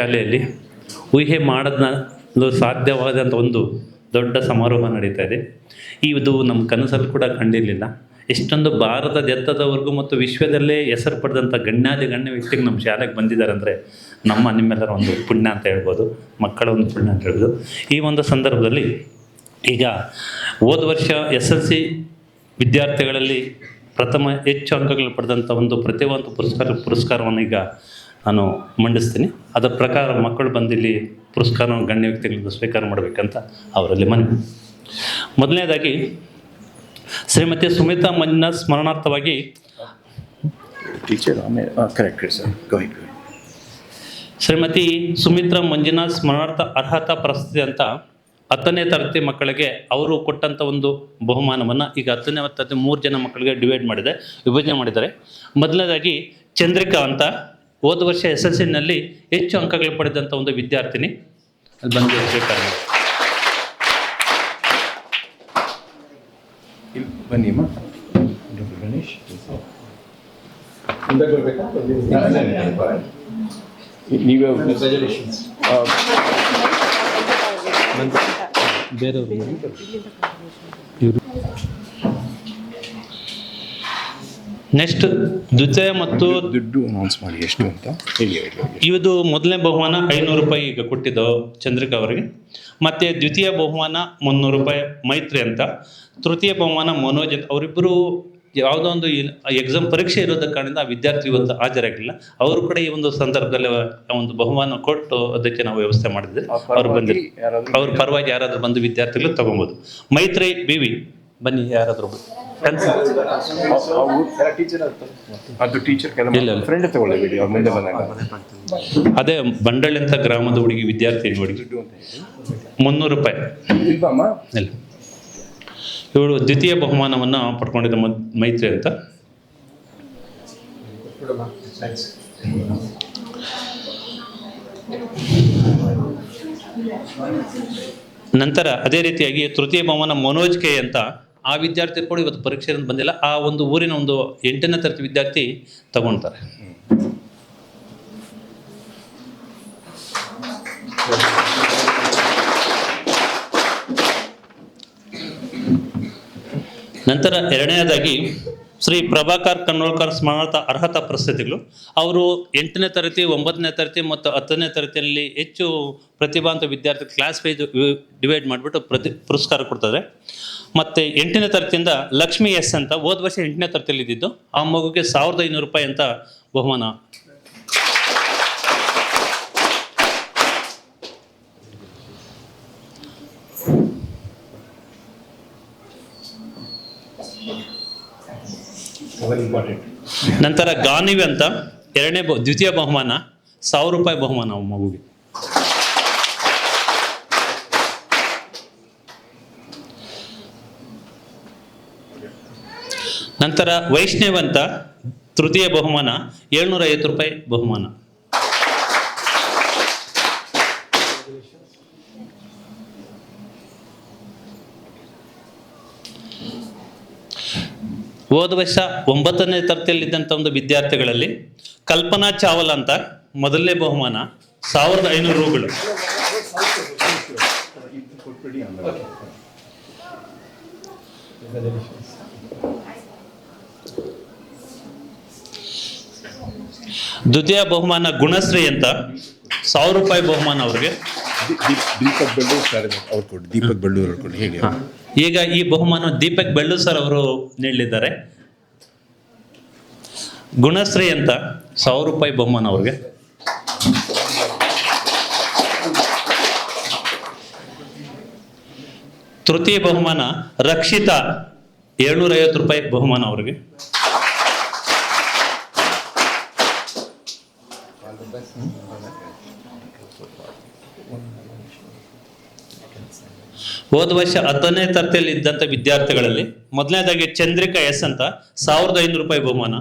ಶಾಲೆಯಲ್ಲಿ ಊಹೆ ಮಾಡಲು ಸಾಧ್ಯವಾದಂಥ ಒಂದು ದೊಡ್ಡ ಸಮಾರೋಹ ನಡೀತಾ ಇದೆ. ಇದು ನಮ್ಮ ಕನಸಲ್ಲಿ ಕೂಡ ಕಂಡಿರಲಿಲ್ಲ. ಎಷ್ಟೊಂದು ಭಾರತದ ಎತ್ತದವರೆಗೂ ಮತ್ತು ವಿಶ್ವದಲ್ಲೇ ಹೆಸರು ಪಡೆದಂಥ ಗಣ್ಯಾದಿ ಗಣ್ಯ ವ್ಯಕ್ತಿಗೆ ನಮ್ಮ ಶಾಲೆಗೆ ಬಂದಿದ್ದಾರೆ ಅಂದರೆ ನಮ್ಮ ನಿಮ್ಮೆಲ್ಲರ ಒಂದು ಪುಣ್ಯ ಅಂತ ಹೇಳ್ಬೋದು. ಮಕ್ಕಳ ಒಂದು ಪುಣ್ಯ ಅಂತ ಹೇಳ್ಬೋದು. ಈ ಒಂದು ಸಂದರ್ಭದಲ್ಲಿ ಈಗ ಹೋದ ವರ್ಷ ಎಸ್ ಎಲ್ ಸಿ ವಿದ್ಯಾರ್ಥಿಗಳಲ್ಲಿ ಪ್ರಥಮ ಹೆಚ್ಚು ಅಂಕಗಳು ಪಡೆದಂಥ ಒಂದು ಪ್ರತಿಭಾವಂತ ಪುರಸ್ಕಾರ ಪುರಸ್ಕಾರವನ್ನು ಈಗ ನಾನು ಮಂಡಿಸ್ತೀನಿ. ಅದರ ಪ್ರಕಾರ ಮಕ್ಕಳು ಬಂದಿಲ್ಲಿ ಪುರಸ್ಕಾರವನ್ನು ಗಣ್ಯ ವ್ಯಕ್ತಿಗಳಿಂದ ಸ್ವೀಕಾರ ಮಾಡಬೇಕಂತ ಅವರಲ್ಲಿ ಮನವಿ. ಮೊದಲನೇದಾಗಿ Shrimati Sumita Manjunath ಸ್ಮರಣಾರ್ಥವಾಗಿ teacher correct sir Shrimati Sumitra Manjunath ಸ್ಮರಣಾರ್ಥ ಅರ್ಹತಾ ಪ್ರಶಸ್ತಿ ಅಂತ ಹತ್ತನೇ ತರಗತಿ ಮಕ್ಕಳಿಗೆ ಅವರು ಕೊಟ್ಟಂಥ ಒಂದು ಬಹುಮಾನವನ್ನು ಈಗ ಹತ್ತನೇ ತರಗತಿ ಮೂರು ಜನ ಮಕ್ಕಳಿಗೆ ಡಿವೈಡ್ ಮಾಡಿದೆ ವಿಭಜನೆ ಮಾಡಿದ್ದಾರೆ. ಮೊದಲನೇದಾಗಿ ಚಂದ್ರಿಕಾ ಅಂತ ಹೋದ ವರ್ಷ ಎಸ್ ಎಲ್ ಸಿನಲ್ಲಿ ಹೆಚ್ಚು ಅಂಕಗಳು ಪಡೆದಂಥ ಒಂದು ವಿದ್ಯಾರ್ಥಿನಿ ಅಲ್ಲಿ ಬಂದು ಸ್ವೀಕಾರ ಬನ್ನಿ ಅಮ್ಮ. ಡಾಕ್ಟರ್ ಗಣೇಶ್. ನೀವೇ ನೆಕ್ಸ್ಟ್ ದ್ವಿತೀಯ ಮತ್ತು ದುಡ್ಡು ಅನೌನ್ಸ್ ಮಾಡಿ ಎಷ್ಟು ಅಂತ ಹೇಳಿ ಇವತ್ತು ಇದು ಮೊದಲನೇ ಬಹುಮಾನ ಐನೂರು ರೂಪಾಯಿ ಈಗ ಕೊಟ್ಟಿದ್ದು ಚಂದ್ರಿಕಾ ಅವರಿಗೆ. ಮತ್ತೆ ದ್ವಿತೀಯ ಬಹುಮಾನ ಮುನ್ನೂರು ರೂಪಾಯಿ ಮೈತ್ರಿ ಅಂತ. ತೃತೀಯ ಬಹುಮಾನ ಮನೋಜ್ ಅಂತ. ಅವರಿಬ್ಬರು ಯಾವುದೋ ಒಂದು ಎಕ್ಸಾಮ್ ಪರೀಕ್ಷೆ ಇರೋದ ಕಾರಣದಿಂದ ಆ ವಿದ್ಯಾರ್ಥಿ ಇವತ್ತು ಹಾಜರಾಗಿಲ್ಲ ಅವರು ಕೂಡ ಈ ಒಂದು ಸಂದರ್ಭದಲ್ಲಿ ಆ ಒಂದು ಬಹುಮಾನ ಕೊಟ್ಟು ಅದಕ್ಕೆ ನಾವು ವ್ಯವಸ್ಥೆ ಮಾಡಿದ್ವಿ. ಅವ್ರು ಬಂದಿಲ್ಲ ಅವ್ರ ಪರವಾಗಿ ಯಾರಾದರೂ ಬಂದು ವಿದ್ಯಾರ್ಥಿಗಳು ತಗೊಬೋದು. ಮೈತ್ರಿ ಬಿ ವಿ. ಬನ್ನಿ ಯಾರಾದರೂ. ಅದು ಟೀಚರ್ ಇಲ್ಲ, ಇಲ್ಲ. ಕೆಲವು ಫ್ರೆಂಡ್ ತಗೊಳ್ಳಿ ಬಿಡಿ ಮುಂದೆ ಬಂದಾಗ. ಅದೇ ಬಂಡಳ್ಳಿ ಅಂತ ಗ್ರಾಮದ ಹುಡುಗಿ ವಿದ್ಯಾರ್ಥಿ ಹುಡುಗಿ ಮುನ್ನೂರು ರೂಪಾಯಿ. ಇಲ್ಲ. ಇವಳು ದ್ವಿತೀಯ ಬಹುಮಾನವನ್ನು ಪಡ್ಕೊಂಡಿದ್ದ ಮೈತ್ರಿ ಅಂತ ನಂತರ ಅದೇ ರೀತಿಯಾಗಿ ತೃತೀಯ ಬಹುಮಾನ ಮನೋಜ್ ಕೆ ಅಂತ ಆ ವಿದ್ಯಾರ್ಥಿ ಕೂಡ ಇವತ್ತು ಪರೀಕ್ಷೆ ಬಂದಿಲ್ಲ. ಆ ಒಂದು ಊರಿನ ಒಂದು ಎಂಟನೇ ತರಗತಿ ವಿದ್ಯಾರ್ಥಿ ತಗೊಳ್ತಾರೆ ನಂತರ ಎರಡನೇದಾಗಿ ಶ್ರೀ ಪ್ರಭಾಕರ್ ಕನ್ನೋಳ್ಕರ್ ಸ್ಮರಣಾರ್ಥ ಅರ್ಹತಾ ಪ್ರಶಸ್ತಿಗಳು ಅವರು ಎಂಟನೇ ತರಗತಿ, ಒಂಬತ್ತನೇ ತರಗತಿ ಮತ್ತು ಹತ್ತನೇ ತರಗತಿಯಲ್ಲಿ ಹೆಚ್ಚು ಪ್ರತಿಭಾಂತ ವಿದ್ಯಾರ್ಥಿ ಕ್ಲಾಸ್ ವೈಸ್ ಡಿವೈಡ್ ಮಾಡಿಬಿಟ್ಟು ಪ್ರತಿ, ಪುರಸ್ಕಾರ ಕೊಡ್ತಾರೆ. ಮತ್ತು ಎಂಟನೇ ತರಗತಿಯಿಂದ ಲಕ್ಷ್ಮಿ ಎಸ್ ಅಂತ ಹೋದ ವರ್ಷ ಎಂಟನೇ ತರಗತಿಯಲ್ಲಿ ಇದ್ದಿದ್ದು ಆ ಮಗುಗೆ ಸಾವಿರದ ಐನೂರು ರೂಪಾಯಿ ಅಂತ ಬಹುಮಾನ. ನಂತರ ಗಾನಿವಿ ಅಂತ ಎರಡನೇ ದ್ವಿತೀಯ ಬಹುಮಾನ, ಸಾವಿರ ರೂಪಾಯಿ ಬಹುಮಾನ ಮಗುಗೆ. ನಂತರ ವೈಷ್ಣವ್ ಅಂತ ತೃತೀಯ ಬಹುಮಾನ ಏಳ್ನೂರ ಐವತ್ತು ರೂಪಾಯಿ ಬಹುಮಾನ. ಹೋದ ವರ್ಷ ಒಂಬತ್ತನೇ ತರಗತಿಯಲ್ಲಿದ್ದಂಥ ಒಂದು ವಿದ್ಯಾರ್ಥಿಗಳಲ್ಲಿ ಕಲ್ಪನಾ ಚಾವಲ್ ಅಂತ ಮೊದಲನೇ ಬಹುಮಾನ ಸಾವಿರದ ಐನೂರು ರೂಗಳು. ದ್ವಿತೀಯ ಬಹುಮಾನ ಗುಣಶ್ರೀ ಅಂತ ಸಾವಿರ ರೂಪಾಯಿ ಬಹುಮಾನ ಅವ್ರಿಗೆ. ದೀಪಕ್ ಬಳ್ಳೂರು ದೀಪಕ್ ಬಳ್ಳೂರು ಹೇಳಿ. ಈಗ ಈ ಬಹುಮಾನ ದೀಪಕ್ ಬೆಳ್ಳು ಸರ್ ಅವರು ನೀಡಲಿದ್ದಾರೆ. ಗುಣಶ್ರೀ ಅಂತ ಸಾವಿರ ರೂಪಾಯಿ ಬಹುಮಾನ ಅವ್ರಿಗೆ. ತೃತೀಯ ಬಹುಮಾನ ರಕ್ಷಿತಾ ಏಳ್ನೂರ ಐವತ್ತು ರೂಪಾಯಿ ಬಹುಮಾನ ಅವ್ರಿಗೆ. ಹೋದ ವರ್ಷ ಹತ್ತನೇ ತರಗತಿಯಲ್ಲಿ ಇದ್ದಂಥ ವಿದ್ಯಾರ್ಥಿಗಳಲ್ಲಿ ಮೊದಲನೇದಾಗಿ ಚಂದ್ರಿಕಾ ಎಸ್ ಅಂತ ಸಾವಿರದ ಐನೂರು ರೂಪಾಯಿ ಬಹುಮಾನ.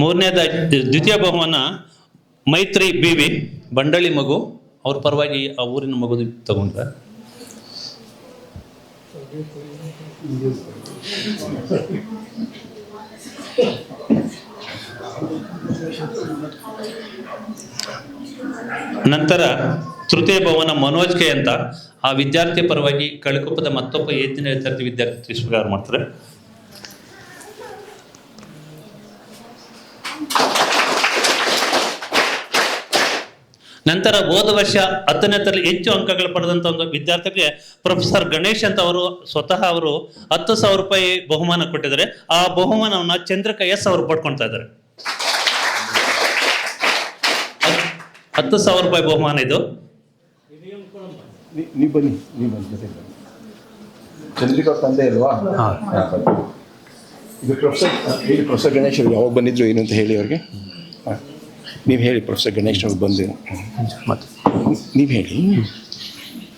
ಮೂರನೇದ ದ್ವಿತೀಯ ಬಹುಮಾನ ಮೈತ್ರಿ ಬಿವಿ ಬಂಡಳಿ ಮಗು, ಅವ್ರ ಪರವಾಗಿ ಆ ಊರಿನ ಮಗು ತಗೊಂಡ್ರೆ. ನಂತರ ತೃತೀಯ ಭವನ ಮನೋಜ್ ಕೆ ಅಂತ ಆ ವಿದ್ಯಾರ್ಥಿ ಪರವಾಗಿ ಕಳಕುಪ್ಪದ ಮತ್ತೊಬ್ಬ ಹೆಚ್ಚಿನ ವಿದ್ಯಾರ್ಥಿ ವಿದ್ಯಾರ್ಥಿ ಸ್ವೀಕಾರ ಮಾಡ್ತಾರೆ. ನಂತರ ಹೋದ ವರ್ಷ ಹತ್ತನೇ ತರಲಿ ಹೆಚ್ಚು ಅಂಕಗಳು ಪಡೆದಂತ ಒಂದು ವಿದ್ಯಾರ್ಥಿಗೆ ಪ್ರೊಫೆಸರ್ ಗಣೇಶ್ ಅಂತ ಅವರು ಸ್ವತಃ ಅವರು ಹತ್ತು ಸಾವಿರ ರೂಪಾಯಿ ಬಹುಮಾನ ಕೊಟ್ಟಿದ್ದಾರೆ. ಆ ಬಹುಮಾನವನ್ನ ಎಸ್ ಅವರು ಪಡ್ಕೊಳ್ತಾ ಇದ್ದಾರೆ. ಹತ್ತು ಸಾವಿರ ರೂಪಾಯಿ ಬಹುಮಾನ ಇದು. ನೀವು ಬನ್ನಿ ನೀವು ಬನ್ನಿ ಜೊತೆ ಬನ್ನಿ. ಚಂದ್ರಿಕಾ ಅವ್ರ ತಂದೆ ಅಲ್ವಾ? ಬನ್ನಿ. ಇದು ಪ್ರೊಫೆಸರ್ ಹೇಳಿ ಪ್ರೊಫೆಸರ್ ಗಣೇಶ್ ಅವ್ರು ಯಾವಾಗ ಬಂದಿದ್ರು ಏನು ಅಂತ ಹೇಳಿ ಅವ್ರಿಗೆ? ಹಾಂ. ನೀವು ಹೇಳಿ ಪ್ರೊಫೆಸರ್ ಗಣೇಶ್ ಅವ್ರು ಬಂದು. ನೀವು ಹೇಳಿ.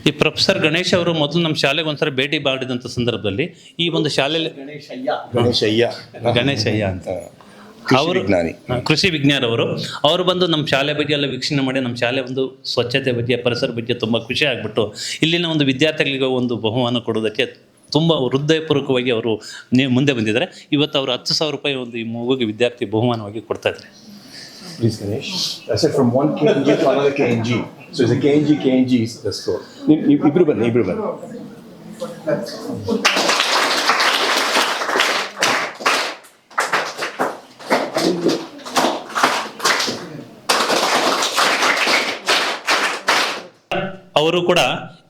ಈ ಪ್ರೊಫೆಸರ್ ಗಣೇಶ್ ಅವರು ಮೊದಲು ನಮ್ಮ ಶಾಲೆಗೆ ಒಂದ್ಸರಿ ಭೇಟಿ ಮಾಡಿದಂಥ ಸಂದರ್ಭದಲ್ಲಿ ಈ ಒಂದು ಶಾಲೆಯಲ್ಲಿ ಗಣೇಶಯ್ಯ. ಅಯ್ಯ ಗಣೇಶಯ್ಯ ಅಂತ. ಅವರು ವಿಜ್ಞಾನಿ ಕೃಷಿ ವಿಜ್ಞಾನವರು ಅವರು ಬಂದು ನಮ್ಮ ಶಾಲೆ ಬಗ್ಗೆ ಎಲ್ಲ ವೀಕ್ಷಣೆ ಮಾಡಿ ನಮ್ಮ ಶಾಲೆ ಒಂದು ಸ್ವಚ್ಛತೆ ಬಗ್ಗೆ ಪರಿಸರ ಬಗ್ಗೆ ತುಂಬ ಖುಷಿ ಆಗಿಬಿಟ್ಟು ಇಲ್ಲಿನ ಒಂದು ವಿದ್ಯಾರ್ಥಿಗಳಿಗೆ ಒಂದು ಬಹುಮಾನ ಕೊಡೋದಕ್ಕೆ ತುಂಬ ಹೃದಯಪೂರ್ವಕವಾಗಿ ಅವರು ನೀವು ಮುಂದೆ ಬಂದಿದ್ದಾರೆ ಇವತ್ತು ಅವರು ಹತ್ತು ಸಾವಿರ ರೂಪಾಯಿ ಒಂದು ಈ ಮಗುಗೆ ವಿದ್ಯಾರ್ಥಿ ಬಹುಮಾನವಾಗಿ ಕೊಡ್ತಾ ಇದ್ದಾರೆ Please, Ganesh. I said from one KNG to another KNG. So it's a KNG, KNG is the score. ನೀವು- ನೀವು ಇಬ್ರು ಬನ್ನಿ ಇಬ್ರು ಬನ್ನಿ ಅವರು ಕೂಡ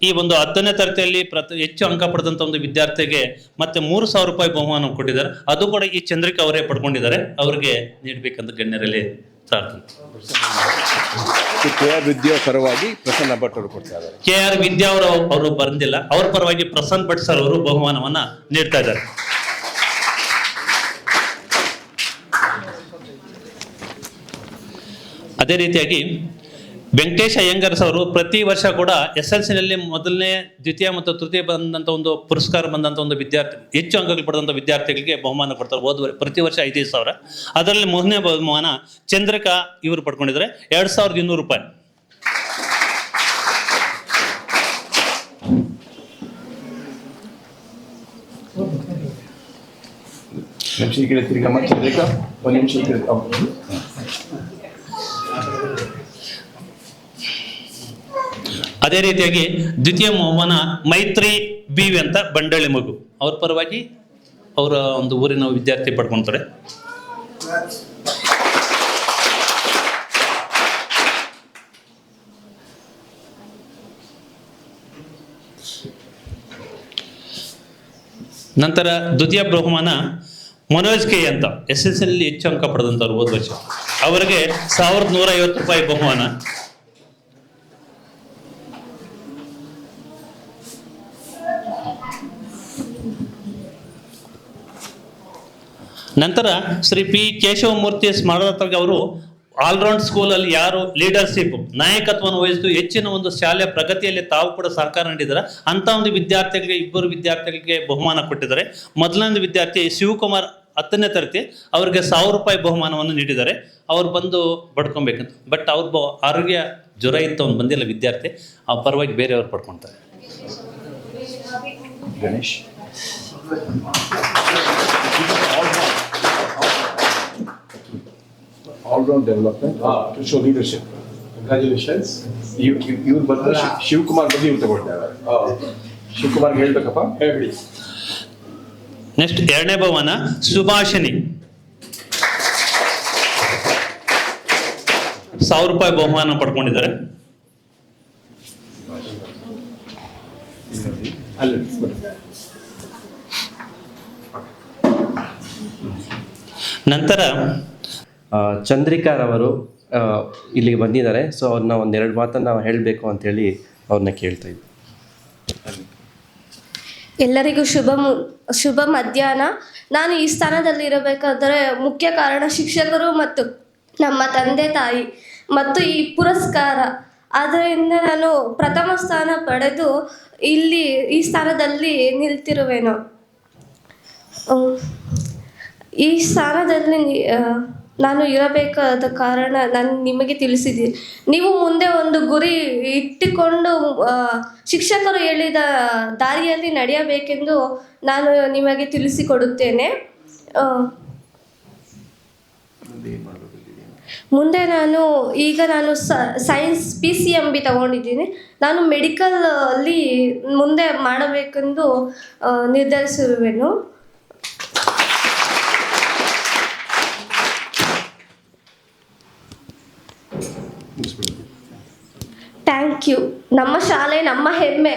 ಈ ಒಂದು ಹತ್ತನೇ ತರಗತಿಯಲ್ಲಿ ಪ್ರತಿ ಹೆಚ್ಚು ಅಂಕ ಪಡೆದಂತ ಒಂದು ವಿದ್ಯಾರ್ಥಿಗೆ ಮತ್ತೆ ಮೂರು ಸಾವಿರ ರೂಪಾಯಿ ಬಹುಮಾನ ಕೊಟ್ಟಿದ್ದಾರೆ. ಅದು ಕೂಡ ಈ ಚಂದ್ರಿಕಾ ಅವರೇ ಪಡ್ಕೊಂಡಿದ್ದಾರೆ. ಅವರಿಗೆ ನೀಡಬೇಕಂತ ಗಣ್ಯರಲ್ಲಿ ಕೆ ಆರ್ ವಿದ್ಯಾ ಪರವಾಗಿ ಪ್ರಸನ್ನ ಭಟ್ ಅವರು ಕೊಡ್ತಾ ಇದ್ದಾರೆ. ಕೆ ಆರ್ ವಿದ್ಯಾ ಅವರು ಅವರು ಬಂದಿಲ್ಲ ಅವ್ರ ಪರವಾಗಿ ಪ್ರಸನ್ನ ಭಟ್ ಸರ್ ಅವರು ಬಹುಮಾನವನ್ನ ನೀಡ್ತಾ ಇದ್ದಾರೆ. ಅದೇ ರೀತಿಯಾಗಿ ವೆಂಕಟೇಶ್ ಅಯ್ಯಂಗರ್ಸ್ ಅವರು ಪ್ರತಿ ವರ್ಷ ಕೂಡ ಎಸ್ ಎಲ್ ಸಿನಲ್ಲಿ ಮೊದಲನೇ, ದ್ವಿತೀಯ ಮತ್ತು ತೃತೀಯ ಬಂದಂಥ ಒಂದು ಪುರಸ್ಕಾರ ಬಂದಂಥ ಒಂದು ವಿದ್ಯಾರ್ಥಿ, ಹೆಚ್ಚು ಅಂಕಗಳು ಪಡೆದಂಥ ವಿದ್ಯಾರ್ಥಿಗಳಿಗೆ ಬಹುಮಾನ ಕೊಡ್ತಾರೆ. ಹೋದ ಪ್ರತಿ ವರ್ಷ ಐದೈದು ಸಾವಿರ. ಅದರಲ್ಲಿ ಮೊದಲನೇ ಬಹುಮಾನ ಚಂದ್ರಕ ಇವರು ಪಡ್ಕೊಂಡಿದ್ದಾರೆ. ಎರಡು ಸಾವಿರದ ಇನ್ನೂರು ರೂಪಾಯಿ ಈ ಕಡೆ ಅವ್ರು. ಅದೇ ರೀತಿಯಾಗಿ ದ್ವಿತೀಯ ಬಹುಮಾನ ಮೈತ್ರಿ ಬಿ ವಿ ಅಂತ ಬಂಡಳಿ ಮಗು. ಅವ್ರ ಪರವಾಗಿ ಅವರ ಒಂದು ಊರಿನ ವಿದ್ಯಾರ್ಥಿ ಪಡ್ಕೊತಾರೆ. ನಂತರ ದ್ವಿತೀಯ ಬಹುಮಾನ ಮನೋಜ್ ಕೆ ಅಂತ. ಎಸ್ ಎಸ್ ಎಲ್ ಹೆಚ್ಚು ಅಂಕ ಪಡೆದಂಥವ್ರು ಹೋದ ಅವರಿಗೆ ಸಾವಿರದ ನೂರ ಐವತ್ತು ರೂಪಾಯಿ ಬಹುಮಾನ. ನಂತರ ಶ್ರೀ ಪಿ ಕೇಶವಮೂರ್ತಿ ಸ್ಮಾರಕಕ್ಕೆ ಅವರು ಆಲ್ರೌಂಡ್ ಸ್ಕೂಲಲ್ಲಿ ಯಾರು ಲೀಡರ್ಶಿಪ್ ನಾಯಕತ್ವವನ್ನು ವಹಿಸಿದ್ದು, ಹೆಚ್ಚಿನ ಒಂದು ಶಾಲೆಯ ಪ್ರಗತಿಯಲ್ಲಿ ತಾವು ಕೂಡ ಸಹಕಾರ ನೀಡಿದ್ದಾರೆ. ಅಂತ ಒಂದು ವಿದ್ಯಾರ್ಥಿಗಳಿಗೆ, ಇಬ್ಬರು ವಿದ್ಯಾರ್ಥಿಗಳಿಗೆ ಬಹುಮಾನ ಕೊಟ್ಟಿದ್ದಾರೆ. ಮೊದಲನೇ ವಿದ್ಯಾರ್ಥಿ ಶಿವಕುಮಾರ್ ಹತ್ತನೇ ತರಗತಿ, ಅವರಿಗೆ ಸಾವಿರ ರೂಪಾಯಿ ಬಹುಮಾನವನ್ನು ನೀಡಿದ್ದಾರೆ. ಅವ್ರು ಬಂದು ಪಡ್ಕೊಬೇಕಂತ. ಬಟ್ ಅವ್ರ ಆರೋಗ್ಯ ಜ್ವರ ಇತ್ತು ಅವ್ನು ಬಂದಿಲ್ಲ ವಿದ್ಯಾರ್ಥಿ. ಆ ಪರವಾಗಿ ಬೇರೆಯವ್ರು ಪಡ್ಕೊಳ್ತಾರೆ. Ganesh. All round development to show leadership Congratulations. ಇವ್ರು ಬಂದು ಶಿವ್- ಶಿವಕುಮಾರ್ ಬಗ್ಗೆ ಇವ್ರು ತಗೊಳ್ತಾರೆ ಶಿವಕುಮಾರ್ಗೆ ಹೇಳ್ಬೇಕಪ್ಪ. ಹೇಳಿ ನೆಕ್ಸ್ಟ್ ಎರಡನೇ ಬಹುಮಾನ ಸುಭಾಷಿಣಿ. ಸಾವಿರ ರೂಪಾಯಿ ಬಹುಮಾನ ಪಡ್ಕೊಂಡಿದ್ದಾರೆ. ಅಲ್ಲಿ ನಂತರ ಚಂದ್ರಿಕಾರವರು ರವರು ಇಲ್ಲಿಗೆ ಬಂದಿದ್ದಾರೆ. ಸೊ ಅವ್ರನ್ನ ಒಂದೆರಡು ಮಾತನ್ನ ಹೇಳಬೇಕು ಅಂತೇಳಿ ಅವ್ರನ್ನ ಕೇಳ್ತಾ ಇದ್ವಿ. ಎಲ್ಲರಿಗೂ ಶುಭ ಶುಭ ಮಧ್ಯಾಹ್ನ. ನಾನು ಈ ಸ್ಥಾನದಲ್ಲಿ ಇರಬೇಕಾದರೆ ಮುಖ್ಯ ಕಾರಣ ಶಿಕ್ಷಕರು ಮತ್ತು ನಮ್ಮ ತಂದೆ ತಾಯಿ ಮತ್ತು ಈ ಪುರಸ್ಕಾರ. ಆದ್ದರಿಂದ ನಾನು ಪ್ರಥಮ ಸ್ಥಾನ ಪಡೆದು ಇಲ್ಲಿ ಈ ಸ್ಥಾನದಲ್ಲಿ ನಿಲ್ತಿರುವೆನು. ಈ ಸ್ಥಾನದಲ್ಲಿ ನಾನು ಇರಬೇಕಾದ ಕಾರಣ ನಾನು ನಿಮಗೆ ತಿಳಿಸಿದ್ದೀನಿ ನೀವು ಮುಂದೆ ಒಂದು ಗುರಿ ಇಟ್ಟುಕೊಂಡು ಶಿಕ್ಷಕರು ಹೇಳಿದ ದಾರಿಯಲ್ಲಿ ನಡೆಯಬೇಕೆಂದು ನಾನು ನಿಮಗೆ ತಿಳಿಸಿಕೊಡುತ್ತೇನೆ. ಮುಂದೆ ನಾನು, ಈಗ ನಾನು science P C M B ತಗೊಂಡಿದ್ದೀನಿ. ನಾನು ಮೆಡಿಕಲ್ ಅಲ್ಲಿ ಮುಂದೆ ಮಾಡಬೇಕೆಂದು ನಿರ್ಧರಿಸಿರುವೆನು. ಥ್ಯಾಂಕ್ ಯು ನಮ್ಮ ಶಾಲೆ ನಮ್ಮ ಹೆಮ್ಮೆ